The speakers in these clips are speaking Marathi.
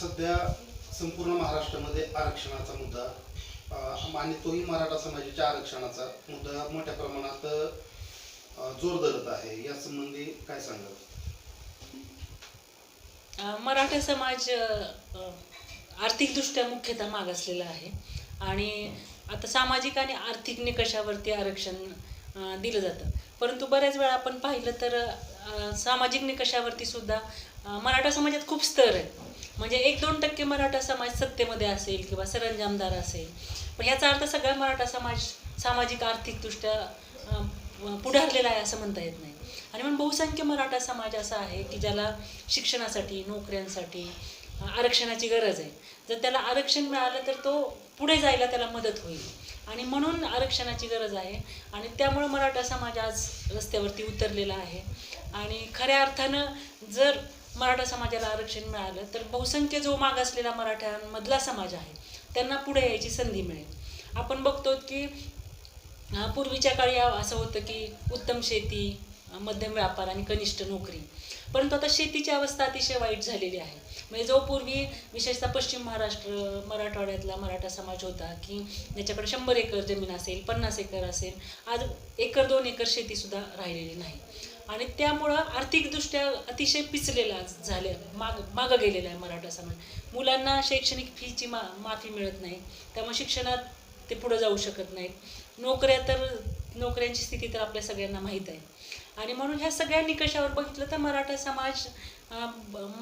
सध्या संपूर्ण महाराष्ट्रामध्ये आरक्षणाचा मुद्दा आणि तोही मराठा समाजाच्या आरक्षणाचा मुद्दा मोठ्या प्रमाणात जोर धरत आहे. या संबंधी काय सांगाल? मराठा समाज आर्थिकदृष्ट्या मुख्यतः मागासलेला आहे. आणि आता सामाजिक आणि आर्थिक निकषावरती आरक्षण दिलं जातं. परंतु बऱ्याच वेळा आपण पाहिलं तर सामाजिक निकषावरती सुद्धा मराठा समाजात खूप स्तर आहेत म्हणजे एक दोन टक्के मराठा समाज सत्तेमध्ये असेल किंवा सरंजामदार असेल. पण ह्याचा अर्थ सगळा मराठा समाज सामाजिक आर्थिकदृष्ट्या पुढारलेला आहे असं म्हणता येत नाही. आणि म्हणून बहुसंख्य मराठा समाज असा आहे की ज्याला शिक्षणासाठी नोकऱ्यांसाठी आरक्षणाची गरज आहे. जर त्याला आरक्षण मिळालं तर तो पुढे जायला त्याला मदत होईल. आणि म्हणून आरक्षणाची गरज आहे आणि त्यामुळं मराठा समाज आज रस्त्यावरती उतरलेला आहे. आणि खऱ्या अर्थानं जर मराठा समाजाला आरक्षण मिळालं तर बहुसंख्य जो मागासलेला मराठ्यांमधला समाज आहे त्यांना पुढे यायची संधी मिळेल. आपण बघतो की पूर्वीच्या काळी असं होतं की उत्तम शेती मध्यम व्यापार आणि कनिष्ठ नोकरी. परंतु आता शेतीची अवस्था अतिशय वाईट झालेली आहे. म्हणजे जो पूर्वी विशेषतः पश्चिम महाराष्ट्र मराठवाड्यातला मराठा समाज होता की ज्याच्याकडे शंभर एकर जमीन असेल पन्नास एकर असेल आज एकर दोन एकर शेतीसुद्धा राहिलेली नाही. आणि त्यामुळं आर्थिकदृष्ट्या अतिशय पिचलेला झाल्या माग मागं गेलेला आहे मराठा समाज. मुलांना शैक्षणिक फीची मा माफी मिळत नाही त्यामुळे शिक्षणात ते पुढं जाऊ शकत नाहीत. नोकऱ्या तर नोकऱ्यांची स्थिती तर आपल्या सगळ्यांना माहीत आहे. आणि म्हणून ह्या सगळ्या निकषावर बघितलं तर मराठा समाज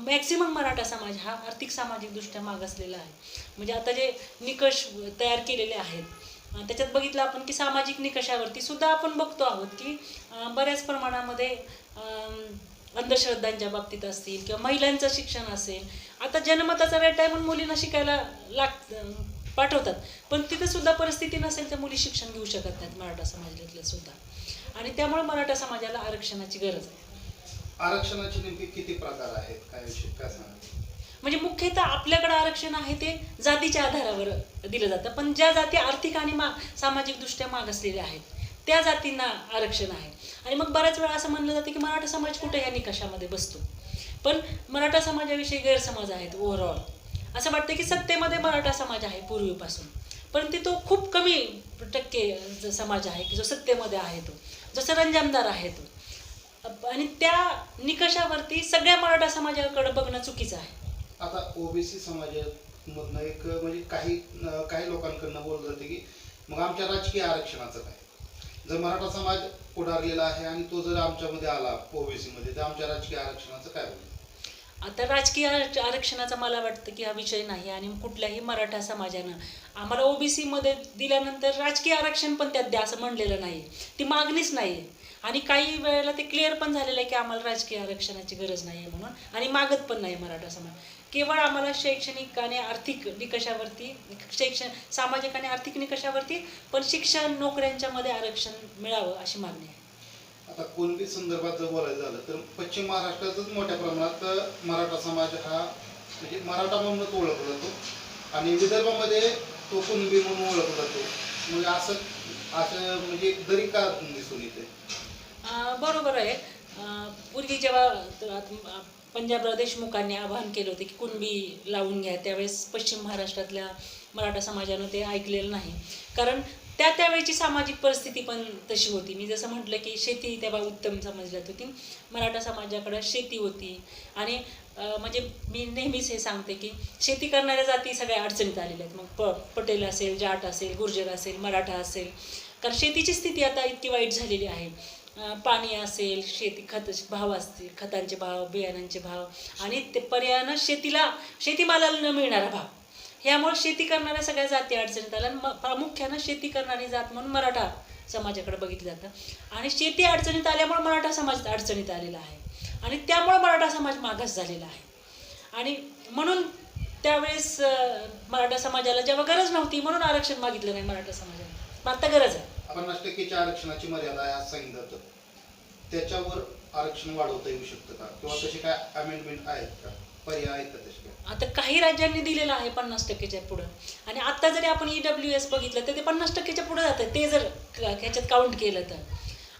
मॅक्सिमम मराठा समाज हा आर्थिक सामाजिकदृष्ट्या मागासलेला आहे. म्हणजे आता जे निकष तयार केलेले आहेत त्याच्यात बघितलं आपण की सामाजिक निकषावरती सुद्धा आपण बघतो आहोत की बऱ्याच प्रमाणामध्ये अंधश्रद्धांच्या बाबतीत असतील किंवा महिलांचं शिक्षण असेल. आता जनमताचा रेट आहे म्हणून मुलींना शिकायला लाग पाठवतात. पण तिथं सुद्धा परिस्थिती नसेल तर मुली शिक्षण घेऊ शकत नाहीत मराठा समाजातल्या सुद्धा. आणि त्यामुळे मराठा समाजाला आरक्षणाची गरज आहे. आरक्षणाचे नेमके किती प्रकार आहेत? काय विषय काय सांगा म्हणजे मुख्यतः आपल्याकडं आरक्षण आहे ते जातीच्या आधारावर दिलं जातं. पण ज्या जाती आर्थिक आणि मा सामाजिकदृष्ट्या मागासलेल्या आहेत त्या जातींना आरक्षण आहे. आणि मग बऱ्याच वेळा असं म्हणलं जातं की मराठा समाज कुठे या निकषामध्ये बसतो? पण मराठा समाजाविषयी गैरसमज आहेत ओव्हरऑल असं वाटतं की सत्तेमध्ये मराठा समाज आहे पूर्वीपासून. परंतु तो खूप कमी टक्के समाज आहे की जो सत्तेमध्ये आहे तो. जो सरंजामदार आहे तो. आणि त्या निकषावरती सगळ्या मराठा समाजाकडे बघणं चुकीचं आहे. आता ओबीसी समाजामधनं एक म्हणजे काही काही लोकांकडनं बोललं जाते की मग आमच्या राजकीय आरक्षणाचं काय? जर मराठा समाज पुढारलेला आहे आणि तो जर आमच्यामध्ये आला ओबीसीमध्ये तर आमच्या राजकीय आरक्षणाचं काय होईल? आता राजकीय आरक्षणाचा मला वाटतं की हा विषय नाही आणि कुठल्याही मराठा समाजानं आम्हाला ओबीसी मध्ये दिल्यानंतर राजकीय आरक्षण पण त्यात द्या असं म्हणलेलं नाही. ती मागणीच नाही. आणि काही वेळेला ते क्लिअर पण झालेलं आहे की आम्हाला राजकीय आरक्षणाची गरज नाही आहे म्हणून आणि मागत पण नाही मराठा समाज. केवळ आम्हाला शैक्षणिक आणि आर्थिक निकषावरती शैक्षण सामाजिक आणि आर्थिक निकषावरती पण शिक्षण नोकऱ्यांच्या मध्ये आरक्षण मिळावं अशी मागणी आहे. आता कुणबी संदर्भात जर बोलायचं झालं तर पश्चिम महाराष्ट्रातच मोठ्या प्रमाणात मराठा समाज हा म्हणजे मराठा म्हणूनच ओळखला जातो आणि विदर्भामध्ये तो कुणबी म्हणून ओळखला जातो. म्हणजे असं असं म्हणजे दरी का दिसून येते? बरोबर आहे. पूर्वी जेव्हा पंजाबराव देशमुखांनी आवाहन केलं होतं की कुणबी लावून घ्या त्यावेळेस पश्चिम महाराष्ट्रातल्या मराठा समाजानं ते ऐकलेलं नाही. कारण त्या त्यावेळची सामाजिक परिस्थिती पण तशी होती. मी जसं म्हटलं की शेती तेव्हा उत्तम समजल्यात होती. मराठा समाजाकडं शेती होती. आणि म्हणजे मी नेहमीच हे सांगते की शेती करणाऱ्या जाती सगळ्या अडचणीत आलेल्या आहेत. मग प पटेल असेल जाट असेल गुर्जर असेल मराठा असेल. कारण शेतीची स्थिती आता इतकी वाईट झालेली आहे. पाणी असेल शेती खत भाव असतील खतांचे भाव बियाणांचे भाव आणि ते पर्यायानं शेतीला शेतीमालाला न मिळणारा भाव. ह्यामुळे शेती करणाऱ्या सगळ्या जाती अडचणीत आल्या आणि म- प्रामुख्यानं शेती करणारी जात म्हणून मराठा समाजाकडे बघितलं जातं. आणि शेती अडचणीत आल्यामुळे मराठा समाज अडचणीत आलेला आहे. आणि त्यामुळे मराठा समाज मागास झालेला आहे. आणि म्हणून त्यावेळेस मराठा समाजाला जेव्हा गरज नव्हती म्हणून आरक्षण मागितलं नाही मराठा समाजाने. पण आता गरज आहे. पन्नास टक्केच्या आरक्षणाची मर्यादा आहे असं सांगितलं जातं त्याच्यावर आरक्षण वाढवता येऊ शकतं का? किंवा तसे काय अमेंडमेंट आहेत का? पर्याय आहेत का तसे काय? आता काही राज्यांनी दिलेलं आहे पन्नास टक्केच्या पुढं. आणि आत्ता जरी आपण ई डब्ल्यू एस बघितलं तर ते पन्नास टक्केच्या पुढे जातं. ते जर क- ह्याच्यात काउंट केलं तर.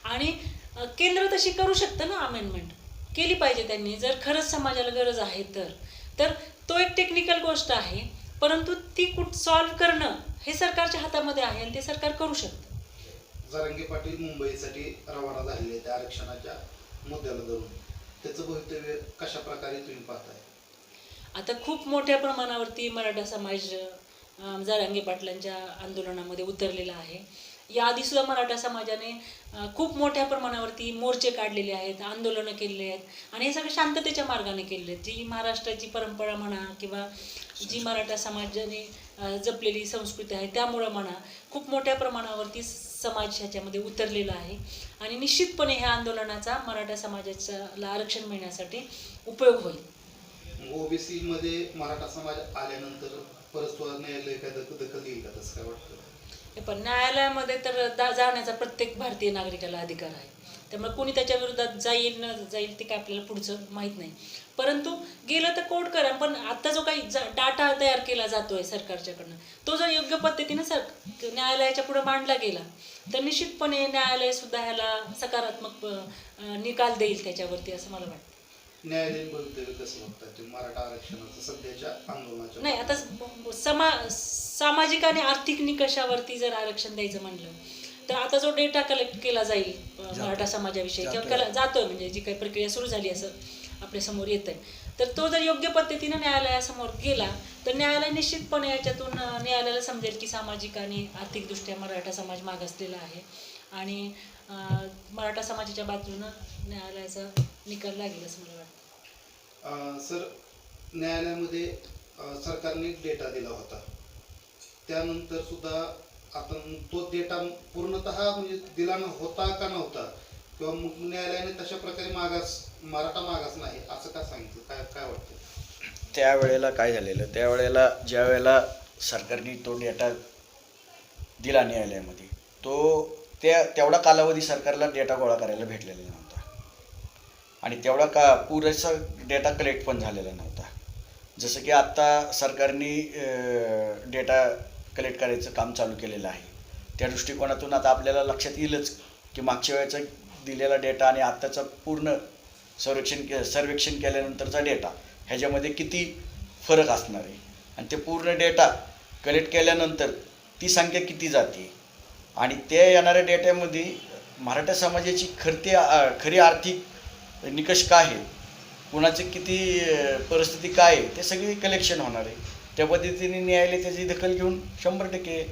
आणि अं, केंद्र तशी करू शकतं ना अमेंडमेंट केली पाहिजे त्यांनी. जर खरंच समाजाला गरज आहे तर. तर तो एक टेक्निकल गोष्ट आहे. परंतु ती कुठ सॉल्व्ह करणं हे सरकारच्या हातामध्ये आहे आणि ते सरकार करू शकतं. जरांगे पाटील मुंबईसाठी रवाना झालेले आहेत त्या आरक्षणाच्या मुद्द्याला धरून. त्याचं भवितव्य कशा प्रकारे तुम्ही पाहताय? आता खूप मोठ्या प्रमाणावरती मराठा समाज जरांगे पाटलांच्या आंदोलनामध्ये उतरलेला आहे. याआधी सुद्धा मराठा समाजाने खूप मोठ्या प्रमाणावरती मोर्चे काढलेले आहेत आंदोलनं केलेले आहेत आणि हे सगळं शांततेच्या मार्गाने केलेले आहेत. जी महाराष्ट्राची परंपरा म्हणा किंवा जी मराठा समाजाने जपलेली संस्कृती आहे त्यामुळं म्हणा खूप मोठ्या प्रमाणावरती समाज ह्याच्यामध्ये उतरलेला आहे. आणि निश्चितपणे ह्या आंदोलनाचा मराठा समाजाला आरक्षण मिळण्यासाठी उपयोग होईल. ओबीसी मध्ये मराठा समाज आल्यानंतर परस्पर न्यायालय काय दखल येईल का? तसं काय वाटतं? पण न्यायालयामध्ये तर दा- जाण्याचा प्रत्येक भारतीय नागरिकाला अधिकार आहे. त्यामुळे कोणी त्याच्या विरोधात जाईल न जाईल ते काय आपल्याला पुढचं माहीत नाही. परंतु गेलं तर कोर्ट करा पण आता जो काही डाटा तयार केला जातोय सरकारच्याकडनं तो जर योग्य पद्धतीने सर न्यायालयाच्या पुढे मांडला गेला तर निश्चितपणे न्यायालय सुद्धा ह्याला सकारात्मक निकाल देईल त्याच्यावरती असं मला वाटतं. न्यायालयीन कसं बघताय तुम्ही मराठा आरक्षणाचं सध्याच्या आंदोलनाच्या नाही आता समा सामाजिक आणि आर्थिक निकषावरती जर आरक्षण द्यायचं म्हणलं तर आता जो डेटा कलेक्ट केला जाईल मराठा समाजाविषयी किंवा जातोय. कला जातोय म्हणजे जी काही प्रक्रिया सुरू झाली असं आपल्यासमोर येत आहे तर तो जर योग्य पद्धतीनं न्यायालयासमोर गेला तर न्यायालय निश्चितपणे याच्यातून न्यायालयाला समजेल की सामाजिक आणि आर्थिकदृष्ट्या मराठा समाज मागासलेला आहे. आणि मराठा समाजाच्या बाजूनं न्यायालयाचा निकाल लागेल असं मला वाटतं. अं, सर न्यायालयामध्ये सरकारने डेटा दिला होता. त्यानंतर सुद्धा आता तो डेटा पूर्णतः म्हणजे दिला न होता का नव्हता? किंवा मग न्यायालयाने तशा प्रकारे मागास मराठा मागास नाही असं का सांगितलं? काय काय वाटतं? त्यावेळेला काय झालेलं? त्यावेळेला ज्या वेळेला सरकारने तो डेटा दिला न्यायालयामध्ये तो त्या तेवढा कालावधी सरकारला डेटा गोळा करायला भेटलेला नव्हता. आणि तेवढा का पुरेसा डेटा कलेक्ट पण झालेला नव्हता. जसं की आत्ता सरकारने डेटा कलेक्ट करायचं काम चालू केलेलं आहे. त्या दृष्टिकोनातून आता आपल्याला लक्षात येईलच की मागच्या वेळेचा दिलेला डेटा आणि आत्ताचा पूर्ण सर्वेक्षण के सर्वेक्षण केल्यानंतरचा डेटा ह्याच्यामध्ये किती फरक असणार आहे? आणि ते पूर्ण डेटा कलेक्ट केल्यानंतर ती संख्या किती जाते? आणि त्या येणाऱ्या डेट्यामध्ये मराठा समाजाची खरती खरी आर्थिक निकष काय आहे कुणाची किती परिस्थिती काय आहे? ते सगळी कलेक्शन होणार आहे. त्या पद्धतीने न्यायालय त्याची दखल घेऊन शंभर टक्के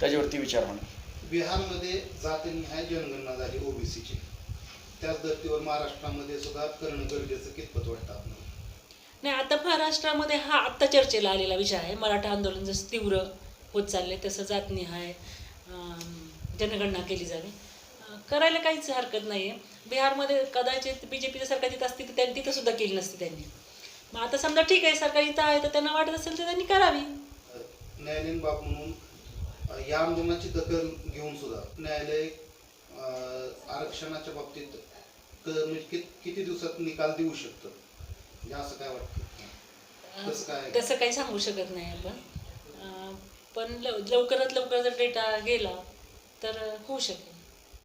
त्याच्यावरती विचार होणार. बिहारमध्ये जातीनिहाय जनगणना झाली ओबीसीची. त्याच धर्तीवर महाराष्ट्रामध्ये सुद्धा करणं गरजेचं कितपत वाटतं नाही आता महाराष्ट्रामध्ये हा आत्ता चर्चेला आलेला विषय आहे. मराठा आंदोलन जसं तीव्र होत चाललंय तसं जातनिहाय जनगणना केली जावी. करायला काहीच हरकत नाही आहे बिहारमध्ये कदाचित बी जे पीचं सरकार तिथं असती तर त्यांनी तिथं सुद्धा केली नसती त्यांनी. मग आता समजा ठीक आहे सरकार इथं आहे तर त्यांना वाटत असेल तर त्यांनी करावी. न्यायालयीन बाब म्हणून या आंदोलनाची दखल घेऊन सुद्धा न्यायालय आरक्षणाच्या बाबतीत म्हणजे किती दिवसात निकाल देऊ शकतं? म्हणजे असं काय वाटतं? तसं काय? तसं काही सांगू शकत नाही आपण. पण लव लवकरात लवकर जर डेटा गेला तर होऊ शकेल